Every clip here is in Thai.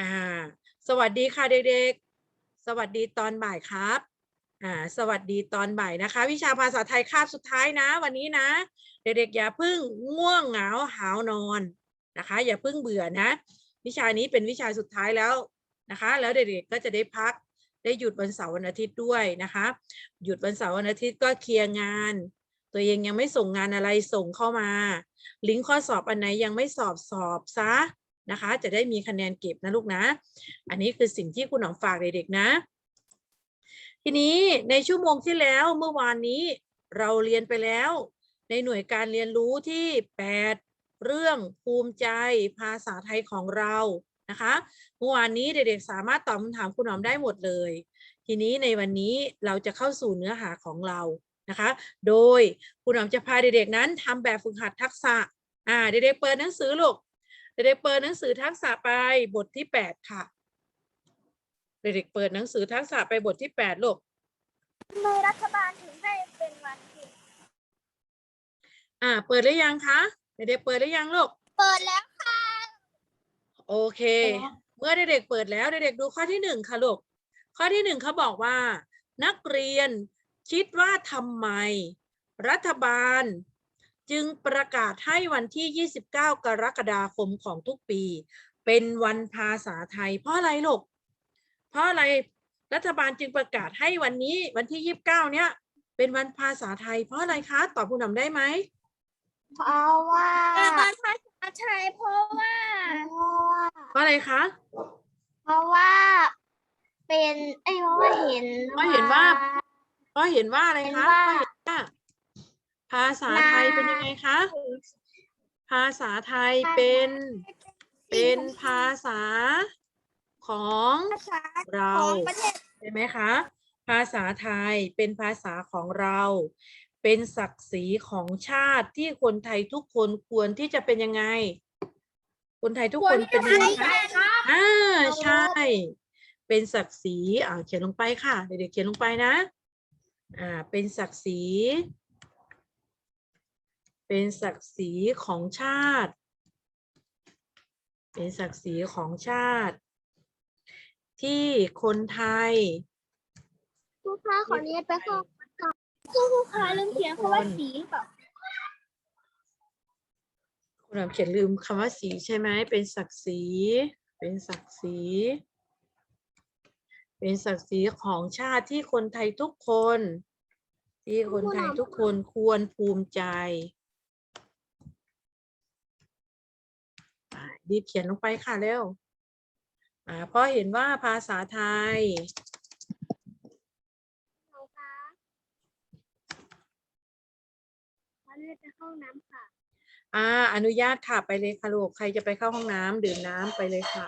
อ่า สวัสดีค่ะเด็กๆ สวัสดีตอนบ่ายครับอ่าสวัสดีตอนบ่ายนะคะ วิชาภาษาไทยคาบสุดท้ายนะ วันนี้นะ เด็กๆอย่าเพิ่งง่วงเหงาหาวนอนนะคะ อย่าเพิ่งเบื่อนะ วิชานี้เป็นวิชาสุดท้ายแล้วนะคะ แล้วเด็กๆก็จะได้พักได้หยุดวันเสาร์วันอาทิตย์ด้วยนะคะ หยุดวันเสาร์วันอาทิตย์ก็เคลียร์งาน ตัวเองยังไม่ส่งงานอะไรส่งเข้ามา ลิงก์ข้อสอบอันไหนยังไม่สอบสอบซะ นะคะ จะได้มีคะแนนเก็บนะลูกนะ อันนี้คือสิ่งที่คุณหนอมฝากเด็กๆนะ ทีนี้ในชั่วโมงที่แล้วเมื่อวานนี้เราเรียนไปแล้ว ในหน่วยการเรียนรู้ที่ 8 เรื่องภูมิใจภาษาไทยของเรานะคะเมื่อวานนี้เด็กๆสามารถตอบคำถามคุณหนอมได้หมดเลย ทีนี้ในวันนี้เราจะเข้าสู่เนื้อหาของเรานะคะ โดยคุณหนอมจะพาเด็กๆนั้นทำแบบฝึกหัดทักษะอ่าเด็กๆเปิดหนังสือลูก เด็กๆเปิดหนังสือทักษะไปบทที่แปดค่ะ เด็กๆเปิดหนังสือทักษะไปบทที่แปดลูกทำไมรัฐบาลถึงให้เป็นวันหยุดอ่า เปิดหรือยังคะ เด็กๆเปิดหรือยังลูก เปิดแล้วค่ะ โอเค เมื่อเด็กๆเปิดแล้วเด็กๆดูข้อที่หนึ่งค่ะลูก ข้อที่หนึ่งเขาบอกว่า นักเรียนคิดว่าทำไม รัฐบาล จึงประกาศให้วันที่ 29 กรกฎาคมของทุกปี เป็นวันภาษาไทย เพราะอะไรลูกเพราะอะไรรัฐบาลจึงประกาศให้วันนี้วันที่ 29 เนี้ยเป็นวันภาษาไทย เพราะอะไรคะตอบคุณหนำได้ไหมเพราะว่าภาษาไทยเพราะว่าเพราะอะไรคะ เพราะว่าเป็นไอ้ยเพราะว่าเห็นเพราะเห็นว่าเพราะเห็นว่าอะไรเห็นคะว่าเพราะเห็นว่า ภาษาไทยเป็นยังไงคะ ภาษาไทยเป็น เป็นภาษาของเราของประเทศใช่ไหมคะ ภาษาไทยเป็นภาษาของเรา เป็นศักดิ์ศรีของชาติที่คนไทยทุกคนควรที่จะเป็นยังไง คนไทยทุกคนเป็นยังไงคะอ่าใช่ เป็นศักดิ์ศรีอ่าเขียนลงไปค่ะ เด็กๆเขียนลงไปนะ อ่า เป็นศักดิ์ศรี เป็นศักดิ์ศรีของชาติ เป็นศักดิ์ศรีของชาติ ที่คนไทยครูคะขอเรียนไปเข้าครูครูคะลืมเขียนคำว่าสีหรือเปล่าคุณหมอเขียนลืมคำว่าสีใช่ไหมเป็นศักดิ์ศรี เป็นศักดิ์ศรี เป็นศักดิ์ศรีของชาติที่คนไทยทุกคน ที่คนไทยทุกคนควรภูมิใจอ่า รีบเขียนลงไปค่ะเร็วอ่าเพราะเห็นว่าภาษาไทยครูคะขอเรียนไปเข้าห้องน้ำค่ะ อ่า อนุญาตค่ะไปเลยค่ะลูกใครจะไปเข้าห้องน้ำดื่มน้ำไปเลยค่ะ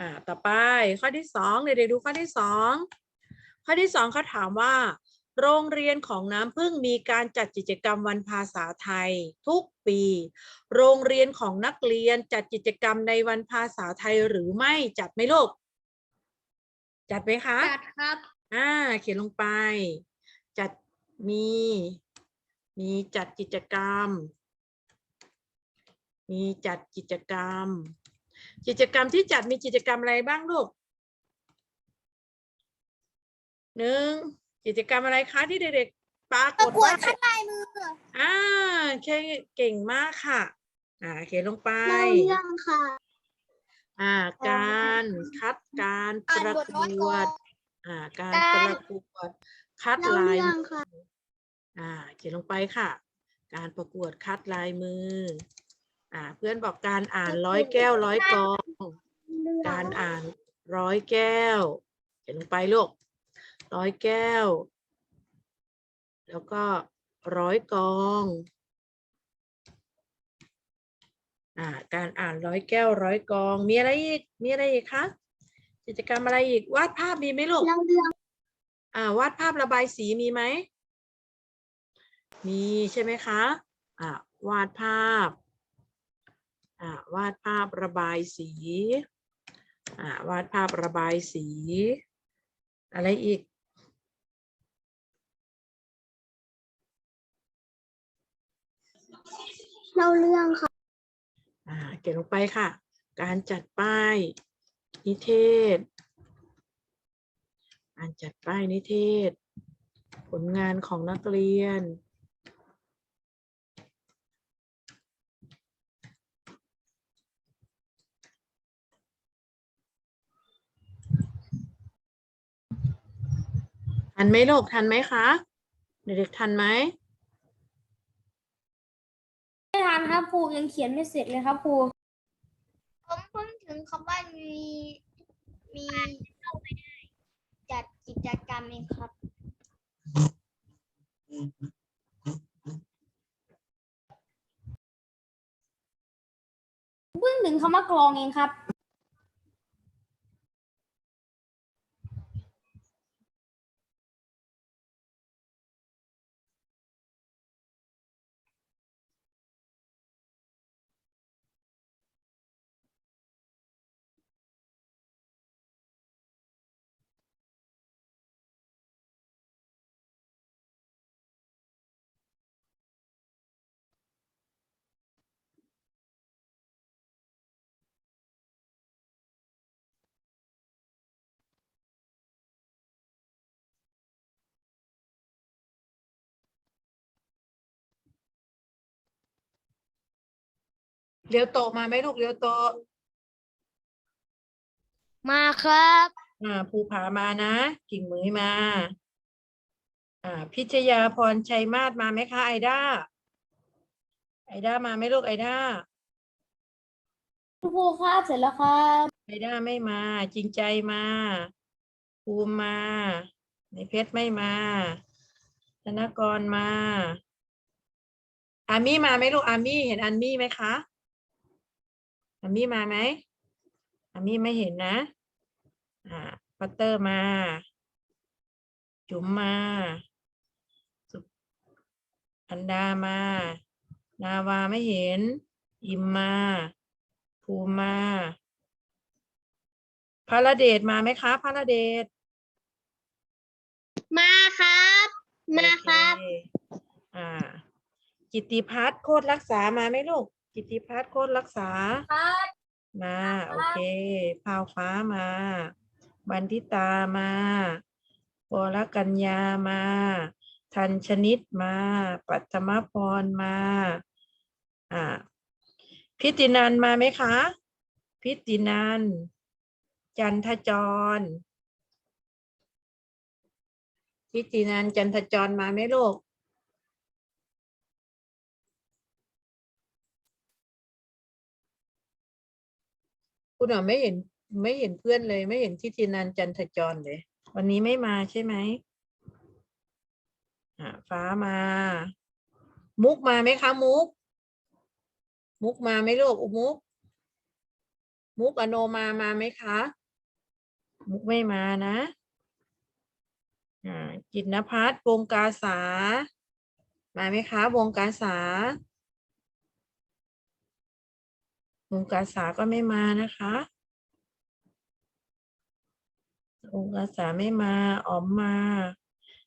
อ่า ต่อไปข้อที่สองเด็กๆดูข้อที่สองข้อที่สองเขาถามว่า โรงเรียนของน้ำพึ่งมีการจัดกิจกรรมวันภาษาไทย ทุกปี โรงเรียนของนักเรียนจัดกิจกรรมในวันภาษาไทยหรือไม่จัดไหมลูก จัดไหมคะ จัดครับ อ่า เขียนลงไป จัดมี มีจัดกิจกรรม มีจัดกิจกรรม กิจกรรมที่จัดมีกิจกรรมอะไรบ้างลูกหนึ่ง กิจกรรมอะไรคะที่เด็กๆปรากประฏกวดว่าคัดลายมืออ่าเคเก่งมากค่ะ อ่าเขียนลงไปเล่าเรื่องค่ะ อ่าการคัดการประกวดอ่าการประกวดคัดเล่าลายเรื่อมืงอค่ะอ่าเขียนลงไปค่ะ การประกวดคัดลายมือ อ่า เพื่อนบอกการอ่านร้อยแก้วร้อยกอง การอ่านร้อยแก้ว เขียนลงไปลูก ร้อยแก้ว แล้วก็ร้อยกองอ่าการอ่านร้อยแก้วร้อยกอง มีอะไรอีก มีอะไรอีกคะกิจกรรมอะไรอีก วาดภาพมีไหมลูกเล่าเรื่องอ่าวาดภาพระบายสีมีไหมมีใช่ไหมคะอ่าวาดภาพอ่าวาดภาพระบายสีอ่าวาดภาพระบายสี อะไรอีก เล่าเรื่องค่ะอ่าเขียนลงไปค่ะ การจัดป้ายนิเทศ การจัดป้ายนิเทศ ผลงานของนักเรียน ทันไหมลูกทันไหมคะ เด็กๆทันไหม ไม่ทันครับครูยังเขียนไม่เสร็จเลยครับครูผมเพิ่งถึงคำว่ามีมีจัดกิจกรรมเองครับ เพิ่งถึงคำว่ากลองเองครับ เลี้ยวโตะมาไหมลูกเลี้ยวโตะมาครับ อ่าภูผามานะ กิ่งเหมยมา อ่า พิชยาพรชัยมาศมาไหมคะไอด้าไอด้ามาไหมลูกไอด้าครูครับเสร็จแล้วครับไอด้าไม่มา จริงใจมาภูมิมา ในเพชรไม่มา ธนกรมา อามี่มาไหมลูกอามี่เห็นอามี่ไหมคะ อามี่มาไหมอามี่ไม่เห็นนะ อ่าพัตเตอร์มา จุ๋มมาสุอันดามา นาวาไม่เห็น อิมมา ภูมิมาพระเดชมาไหมคะพระเดชมาครับ มาครับโอเอ่า กิตติพัฒน์โคตรรักษามาไหมลูก กิตติพัฒน์โคตรรักษาครับมา โอเคพาวฟ้ามาบันทิตามาปรกัญญามา ทันชนิดมา ปัทมพรมา อ่า พิตินันมาไหมคะ พิตินัน จันทจร พิตินันจันทจรมาไหมลูก คุณอ๋อไม่เห็นไม่เห็นเพื่อนเลย ไม่เห็นทิตินันจันทจรเลย วันนี้ไม่มาใช่ไหมอ่าฟ้ามา มุกมาไหมคะ มุก มุกมาไหมลูกอุมุก มุกอโนมามาไหมคะ มุกไม่มานะอ่าจิตนภัสวงกาสา มาไหมคะ วงกาสา วงกาสาก็ไม่มานะคะวงกาสาไม่มาอ๋อมมา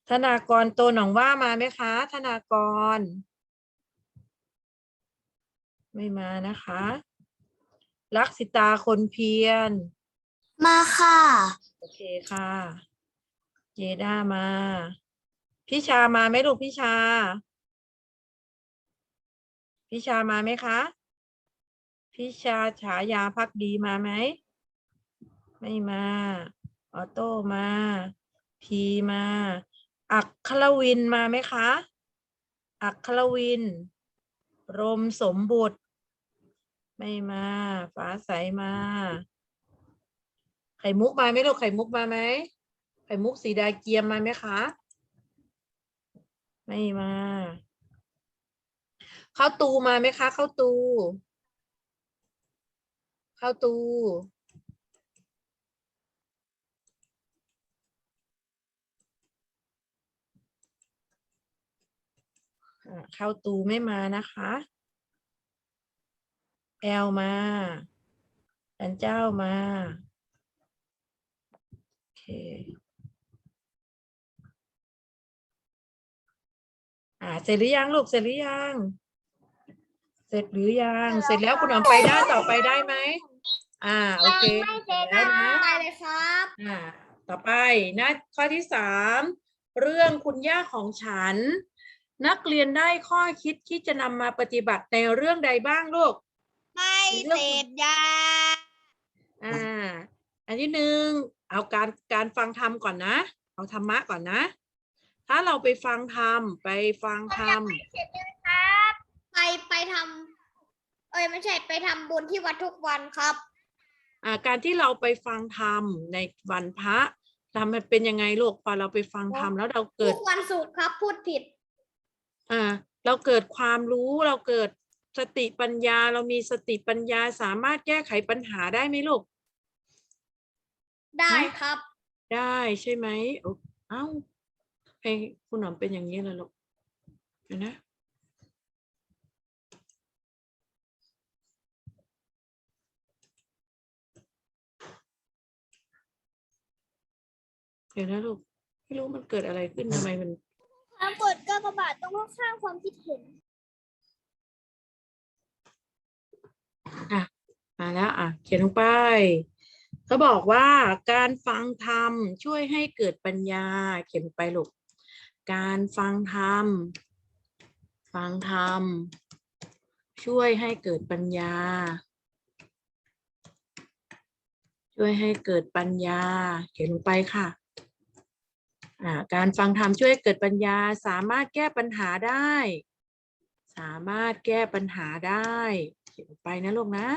ธนากรโตหนองว่ามาไหมคะ ธนากร ไม่มานะคะ ลักษิตาคนเพียร มาค่ะ โอเคค่ะ เจด้ามาพี่ชามาไหมลูกพี่ชาพี่ชามาไหมคะ พี่ชาฉายาพักดีมาไหม ไม่มา ออโต้มา พีมา อักคลวินมาไหมคะ อักคลวิน รมสมบุตร ไม่มา ฟ้าใสมา ไข่มุกมาไหมลูกไข่มุกมาไหม ไข่มุกสีดาเกียมมาไหมคะ ไม่มา เข้าตูมาไหมคะ เข้าตู ข้าตูเข้าตูไม่มานะคะแอลมาจันเจ้ามาโอเคอ่าเสร็จหรือยังลูกเสร็จหรือยัง เสร็จหรือยัง เสร็จแล้วคุณหอมไปด้าต่อไปได้ไหม อ่าโอเคไม่เสร็จแล้วนะไปเลยครับอ่าต่อไปหน้าข้อที่สามเรื่องคุณย่าของฉัน นักเรียนได้ข้อคิดที่จะนำมาปฏิบัติในเรื่องใดบ้างลูกไม่เสพยาอ่า อันที่หนึ่งเอาการการฟังธรรมก่อนนะ เอาธรรมะก่อนนะ ถ้าเราไปฟังธรรมไปฟังธรรมไปไปทำเอ้ยไม่ใช่ไปทำบุญที่วัดทุกวันครับอ่า การที่เราไปฟังธรรมในวันพระทำมันเป็นยังไงลูกพอเราไปฟังธรรมแล้วเราเกิทุดกวันศุกร์ครับพูดผิด อ่า เราเกิดความรู้เราเกิดสติปัญญาเรามีสติปัญญาสามารถแก้ไขปัญหาได้ไหมลูก ได้ครับ ได้ใช่ไหมโอ้เอ้าให้คุณหนอมเป็นอย่างนี้เลยลูกเดี๋ยวนะ เดี๋ยวนะลูกไม่รู้มันเกิดอะไรขึ้นทำไมมันถ้ากดก็กระบาดต้องข้างความคิดเห็นมาแล้วอะ เขียนลงไป เขาบอกว่าการฟังธรรมช่วยให้เกิดปัญญา เขียนลงไปลูก การฟังธรรม ฟังธรรม ช่วยให้เกิดปัญญา ช่วยให้เกิดปัญญา เขียนลงไปค่ะอ่า การฟังธรรมช่วยเกิดปัญญาสามารถแก้ปัญหาได้ สามารถแก้ปัญหาได้เขียนไปนะลูกนะ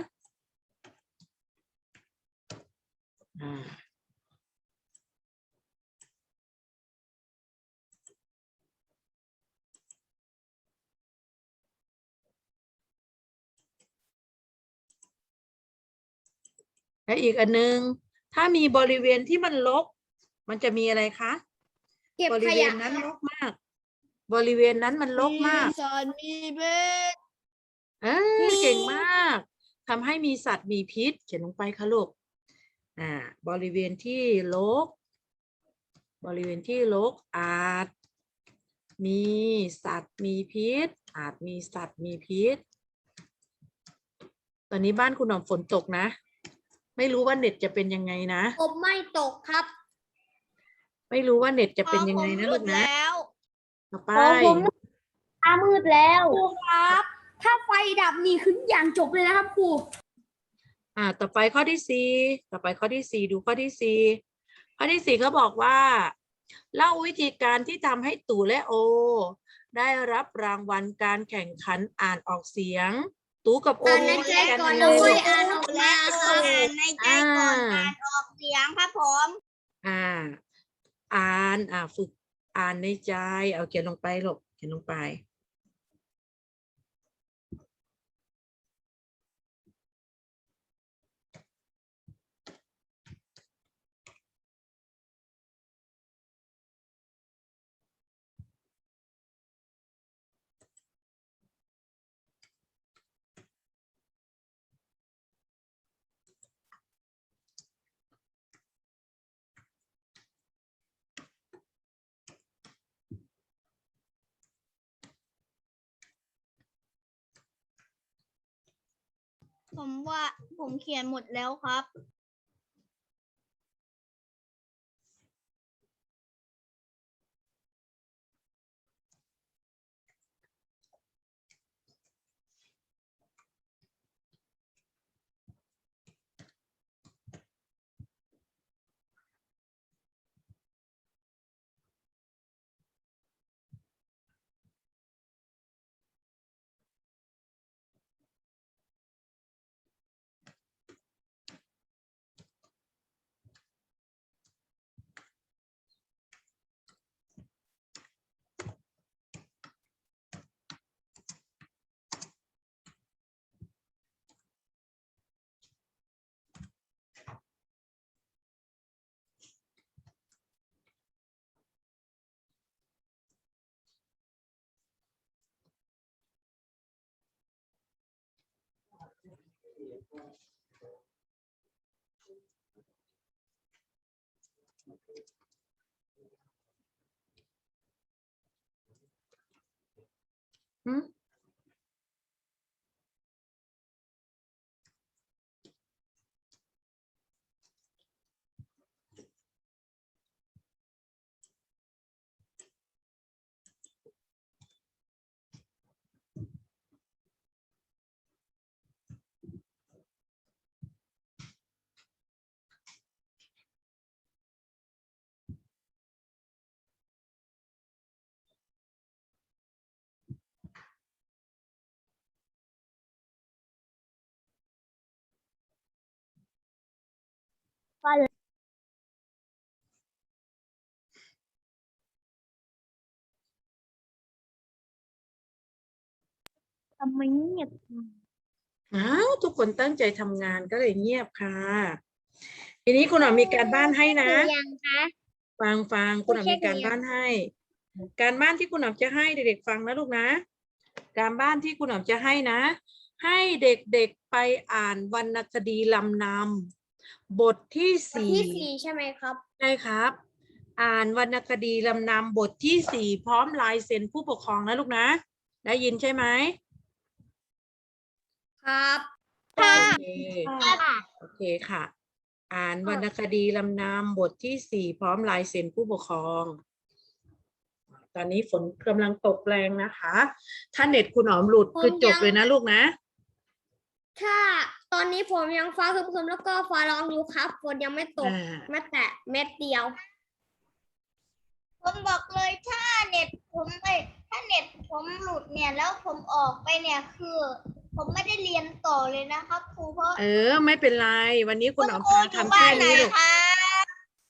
และอีกอันนึง ถ้ามีบริเวณที่มันรกมันจะมีอะไรคะ เก็บบริขเวยะณนั้นรกมาก บริเวณนั้นมันรกมากสอนมีเบสเออเก่งมากทำให้มีสัตว์มีพิษ เขียนลงไปค่ะลูกอ่า บริเวณที่รก บริเวณที่รกอาจ มีสัตว์มีพิษ อาจมีสัตว์มีพิษ ตอนนี้บ้านคุณหน่อมฝนตกนะ ไม่รู้ว่าเน็ตจะเป็นยังไงนะ ผมไม่ตกครับ ไม่รู้ว่าเน็ตจะเป็นยังไงนะลูกนะแล้วต่อไปตามืดแล้วครูครับ ถ้าไฟดับนี่คืออย่างจบเลยนะครับครูอ่า ต่อไปข้อที่สี่ต่อไปข้อที่สี่ดูข้อที่สี่ข้อที่สี่เขาบอกว่า เล่าวิธีการที่ทำให้ตู่และโอ ได้รับรางวัลการแข่งขันอ่านออกเสียง ตู่กับโออ่านในมีใจวิธีการก่อนยังแล้วไงค่อยลูกอ่านออกมาครับอ่านในใจก่อนอ่าอ่านออกเสียงครับผม อ่า อ่าน อ่าฝึกอ่านในใจ เอาเขียนลงไปหลูกเขียนลงไป ผมว่าผมเขียนหมดแล้วครับ Hmm? ทำไมเงียบอ้าวทุกคนตั้งใจทำงานก็เลยเงียบค่ะ ทีนี้คุณหนอมมีการบ้านให้นะ ยังคะฟังฟังคุณหนอมโอเคมีการหนูยังบ้านให้ การบ้านที่คุณหนอมจะให้เด็กๆฟังนะลูกนะ การบ้านที่คุณหนอมจะให้นะ ให้เด็กๆไปอ่านวรรณคดีลำนำ บทที่บทสี่ที่สี่ใช่ไหมครับใช่ครับ อ่านวรรณคดีลำนำบทที่สี่พร้อมลายเซ็นผู้ปกครองนะลูกนะ ได้ยินใช่ไหมครับโอเคโอเคค่ะ อ่านวรรณคดีลำนำบทที่สี่พร้อมลายเซ็นผู้ปกครองตอนนี้ฝนกำลังตกแรงนะคะ ถ้าเน็ตคุณหอมหลุดคือจบเลยนะลูกนะ ถ้า ตอนนี้ผมยังฟ้าครึมๆแล้วก็ฟ้าร้องอยู่ครับฝนยังไม่ตกอ่า แม้แต่เม็ดเดียว ผมบอกเลยถ้าเน็ตผมไปถ้าเน็ตผมหลุดเนี่ยแล้วผมออกไปเนี่ยคือ ผมไม่ได้เรียนต่อเลยนะครับครูเพราะเออ ไม่เป็นไร วันนี้คุณหอมครูพาอยู่ทำบ้าแค่นไหนนี้ลูกคะ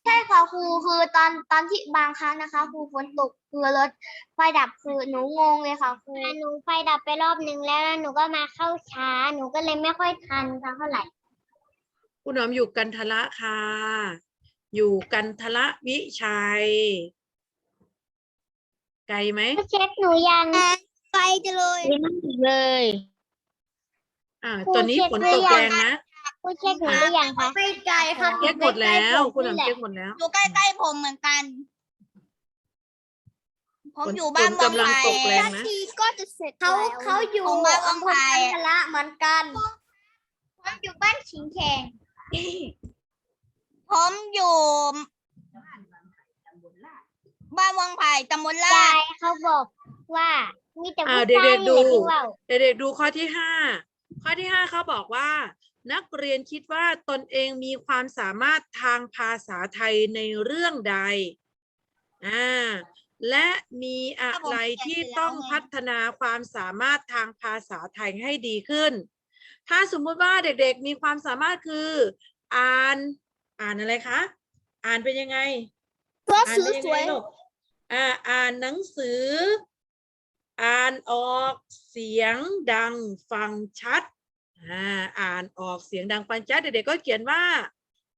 ใช่ค่ะครูคือตอนตอนที่บางครั้งนะคะครูฝนตกคือรถไฟดับคือหนูงงเลยค่ะครูหนูไฟดับไปรอบนึงแล้วแล้วหนูก็มาเข้าช้า หนูก็เลยไม่ค่อยทันเท่าไหร่คุณหอมอยู่กันทละค่ะ อยู่กันทละวิชัย ไกลไหมเช็คหนูยังไปจะเลยเลย อ่าครูตอนนี้เช็คฝนหรืตอกยังแรงนะ ครูเช็คหนูหรือยังคะไม่ไกลครับเช็คหมดแล้ว คุณหอมเช็คหมดแล้ว อยู่ใกล้ๆผมเหมือนกัน ผมฝนอยู่บ้านฝนกำลังตกแรงนะทีก็จะเสร็จเขาแล้วเขาอยู่ผมบ้านวังอำเภไผ่อกันทละเหมือนกันผมอยู่บ้านชิงแขงผมอยู่บ้านวังไผ่ตำบลลาดยายเขาบอกว่ามีแต่อ่าผู้เด็กๆชายนี่แหละดูที่เว่าเด็กๆดูข้อที่ห้าข้อที่ห้าเขาบอกว่า นักเรียนคิดว่าตนเองมีความสามารถทางภาษาไทยในเรื่องใดอ่าและมีอะไรที่ต้องพัฒนาความสามารถทางภาษาไทยให้ดีขึ้น ถ้าสมมุติว่าเด็กๆมีความสามารถคือ อ่านอ่านอะไรคะ อ่านเป็นยังไงตัวอ่านซื้อเป็นสยังวไงยลูกอ่าอ่านหนังสือ อ่านออกเสียงดังฟังชัด อ่าอ่านออกเสียงดังฟังชัดเด็กๆก็เขียนว่า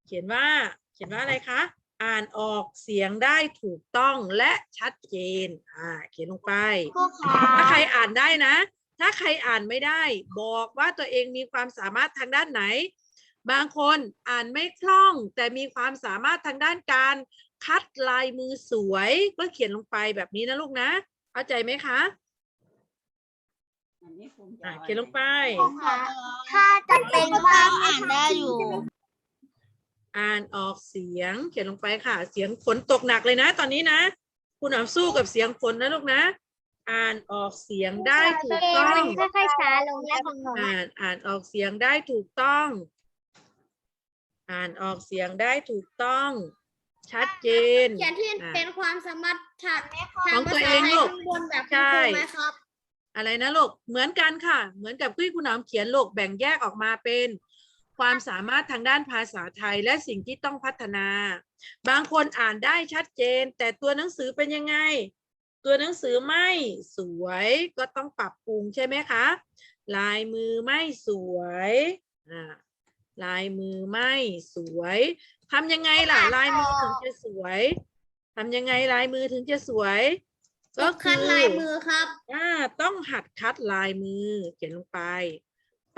เขียนว่า เขียนว่าอะไรคะ อ่านออกเสียงได้ถูกต้องและชัดเจน อ่า เขียนลงไปพ่อค่ะถ้าใครอ่านได้นะ ถ้าใครอ่านไม่ได้ บอกว่าตัวเองมีความสามารถทางด้านไหน บางคนอ่านไม่คล่อง แต่มีความสามารถทางด้านการคัดลายมือสวย ก็เขียนลงไปแบบนี้นะลูกนะ เข้าใจไหมคะ อะเขียนลงไป ถ้าจะเป็นว่าอ่านได้อยู่ อ่านออกเสียง เขียนลงไปค่ะ เสียงฝนตกหนักเลยนะ ตอนนี้นะ คุณหอมสู้กับเสียงฝนนะลูกนะ อ่านออกเสียงได้ถูกต้อง ค่อยๆช้าลงแล้วของหนูอ่านอ่านออกเสียงได้ถูกต้อง อ่านออกเสียงได้ถูกต้อง ชัดเจน เขียนที่อะเป็นความสามารถทางของตัวเองภาษาไทยลูกข้างบนแบบใช่คุณครูไหมครับ อะไรนะลูกเหมือนกันค่ะ เหมือนกับที่คุณหอมเขียนลูกแบ่งแยกออกมาเป็น ความสามารถทางด้านภาษาไทยและสิ่งที่ต้องพัฒนา บางคนอ่านได้ชัดเจน แต่ตัวหนังสือเป็นยังไง ตัวหนังสือไม่สวยก็ต้องปรับปรุงใช่ไหมคะลายมือไม่สวยอ่าลายมือไม่สวยทำยังไงล่ะ ลายมือถึงจะสวยทำยังไงลายมือถึงจะสวย ก็คืคัดอลายมือครับอ่าต้องหัดคัดลายมือ เขียนลงไป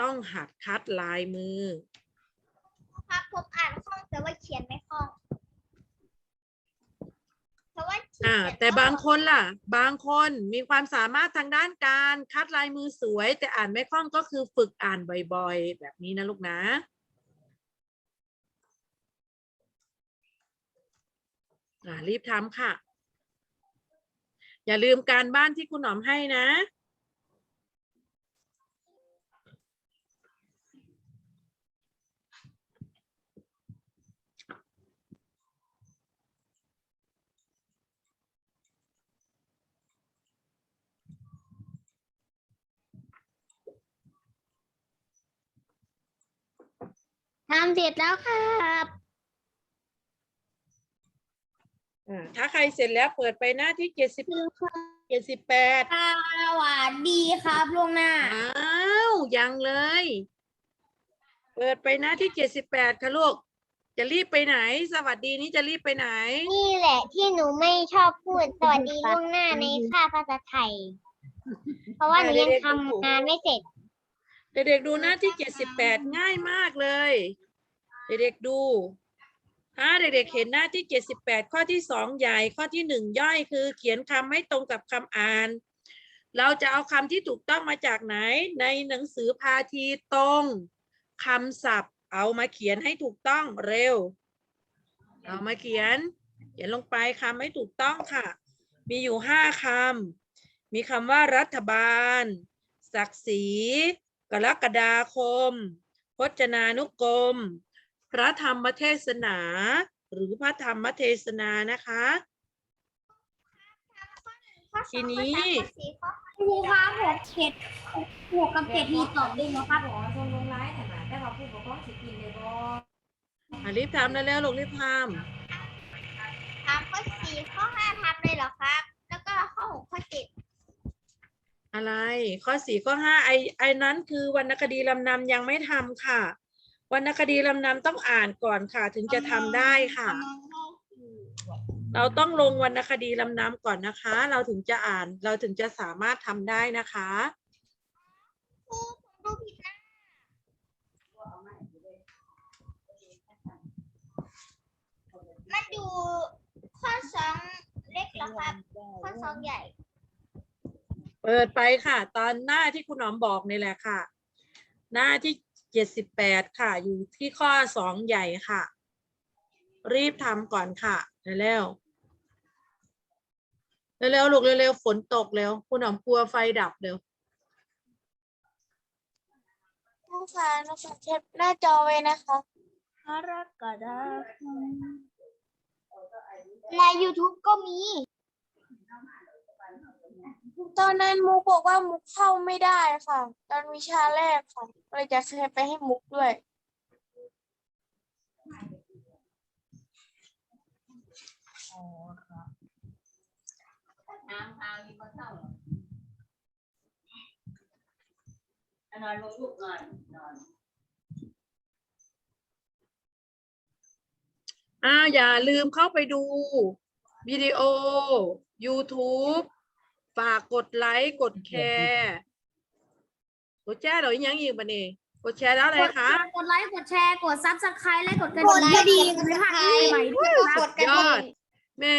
ต้องหัดคัดลายมือ ครับผมอ่านคล่องแต่ว่าเขียนไม่คล่องแต่ว่าเขียนอ่าเสร็จแต่ล้วบางคนล่ะ บางคนมีความสามารถทางด้านการคัดลายมือสวย แต่อ่านไม่คล่องก็คือฝึกอ่านบ่อยๆ แบบนี้นะลูกนะ อ่ารีบทำค่ะ อย่าลืมการบ้านที่คุณหนอมให้นะ ทำเสร็จแล้วครับ อ่าถ้าใครเสร็จแล้วเปิดไปหน้าที่เจ็ดสิบเจ็ดสิบแปดสวัสดีครับล่วงหน้า อ้าวยังเลย เปิดไปหน้าที่เจ็ดสิบแปดค่ะลูก จะรีบไปไหน สวัสดีนี้จะรีบไปไหน นี่แหละที่หนูไม่ชอบพูดสวัสดีล่วงหน้าในค่าภาษาไทย เพราะว่าหนูยังทำงานไม่เสร็จ เด็กๆดูหน้าที่เจ็ดสิบแปดง่ายมากเลย เด็กๆดู ถ้าเด็กๆเห็นหน้าที่เจ็ดสิบแปดข้อที่สองใหญ่ข้อที่หนึ่งย่อยคือ เขียนคำให้ตรงกับคำอ่าน เราจะเอาคำที่ถูกต้องมาจากไหน ในหนังสือพาทีตรงคำศัพท์ เอามาเขียนให้ถูกต้องเร็ว เอามาเขียน เขียนลงไปคำให้ถูกต้องค่ะ มีอยู่ห้าคำมีคำว่ารัฐบาล ศักดิ์ศรี กรกฎาคม พจนานุกรม พระธรรมเทศนา หรือพระธรรมเทศนานะคะ ทีนี้ ครูครับหกเจ็ดหกกับเจ็ดมีตอบด้วยนะครับชนลงร้ายแต่มาแต่ว่าผู้ปกครองสิกินเลยบ่อะรีบทำแล้วแล้วลูกรีบทถามข้อสี่ข้อห้าทำเลยเหรอครับ แล้วก็ข้อหกข้อเจ็ดำอะไร ข้อสี่ข้อห้าไอไอนั้นคือวรรณคดีลำนำยังไม่ทำค่ะ วรรณคดีลำนำต้องอ่านก่อนค่ะ ถึงจะทำได้ค่ะ เราต้องลงวรรณคดีลำนำก่อนนะคะ เราถึงจะอ่านเราถึงจะสามารถทำได้นะคะครูผมดูผิดนะมันอยู่ข้อสองเล็กเหรอครับ ข้อสองใหญ่ เปิดไปค่ะ ตอนหน้าที่คุณหนอมบอกนี่แหละค่ะ หน้าที่ เจ็ดสิบแปดค่ะ อยู่ที่ข้อสองใหญ่ค่ะ รีบทำก่อนค่ะเร็วๆเร็วๆลูกเร็วๆฝนตกเร็วคุณหนอมกลัวไฟดับเร็วผู้ค่ะหนูขอเช็ดหน้าจอไว้นะคะกรกฎาคมใน YouTube ก็มี ตอนนั้นมุกบอกว่ามุกเข้าไม่ได้ค่ะ ตอนวิชาแรกค่ะ ก็เลยจะเคยไปให้มุกด้วยน้ำอาอยู่บ่เศร้านอนลงลูกนอนนอนอ่าอย่าลืมเข้าไปดู วิดีโอ YouTube ฝากกดไลค์ กดแชร์ กดแชร์หรือยังอีกบ้านี่กดแชร์แล้วอะไรคะกดไลค์กดแชร์กดซับสไครต์และกดกระดิ่งไม่พลาดคลิปใหม่ๆด้วยนะครับยอดแหม่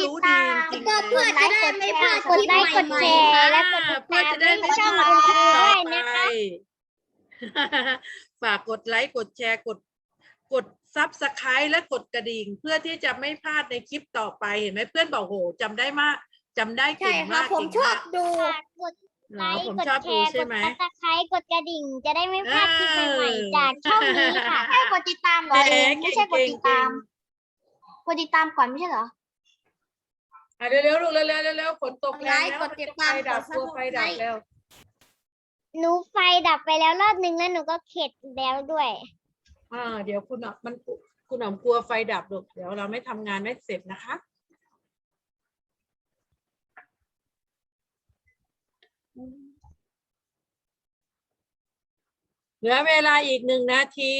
รู้ดีจริงก็ๆเพื่อจะได้ไม่พลาดคกดลิปไลค์ใหกดม่แชๆร์และกดติดเพื่อตามจะได้ให้ไม่ช่องพลาเราดคลิปด้ต่อวยไปนะคะฝากกดไลค์กดแชร์กดกดซับสไครต์และกดกระดิ่ง เพื่อที่จะไม่พลาดในคลิปต่อไปเห็นไหมเพื่อนบอกโหจำได้มากจำได้ใช่เก่งค่ะมากผมเก่งชอมาบกดูกดเหร ไลอค์ผมกดชอบแชดูร์ใช่กดไหม ซับสไครต์กดกระดิ่ง จะได้ไม่พลาดคลิปใหม่ๆจากช่องนี้ค่ะ ให้กดติดตามเหรแหอมไม่ใช่กดติดตามกดติดตามก่อนไม่ใช่เหรอ อะเร็วๆลูกเร็วๆเร็วๆฝนตกแรงแล้วกดติดตามไฟดับกดกลัวไฟดับ Subscribe เร็วหนูไฟดับไปแล้วรอบนึงแล้วหนูก็เข็ดแล้วด้วย อ่าเดี๋ยวคุณหนอมมันคุณหนอมกลัวไฟดับลูกเดี๋ยวเราไม่ทำงานไม่เสร็จนะคะ เหลือเวลาอีกหนึ่งนาที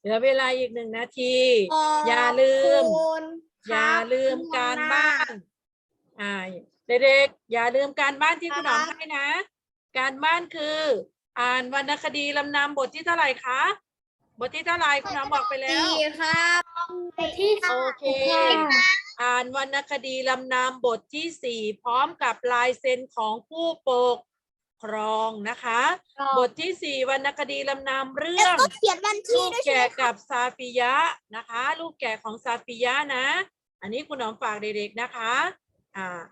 เหลือเวลาอีกหนึ่งนาที อย่าลืม อย่าลืมการบ้าน อ่า เด็กๆ อย่าลืมการบ้านที่คุณหนอมให้นะ การบ้านคือ อ่านวรรณคดีลำนำบทที่เท่าไหร่คะ บทที่เท่าไหร่คุณหนอมบอกไปแล้วครับที่โอเค อ่านวรรณคดีลำนำบทที่สี่พร้อมกับลายเซ็นของผู้ปกครองนะคะ บทที่สี่วรรณคดีลำนำเรื่องเขียนวันที่ลูกด้วยใช่ไหแก่มครับกับซาฟิยะนะคะ ลูกแก่ของซาฟิยะนะ อันนี้คุณหนอมฝากเด็กๆนะคะ อ่า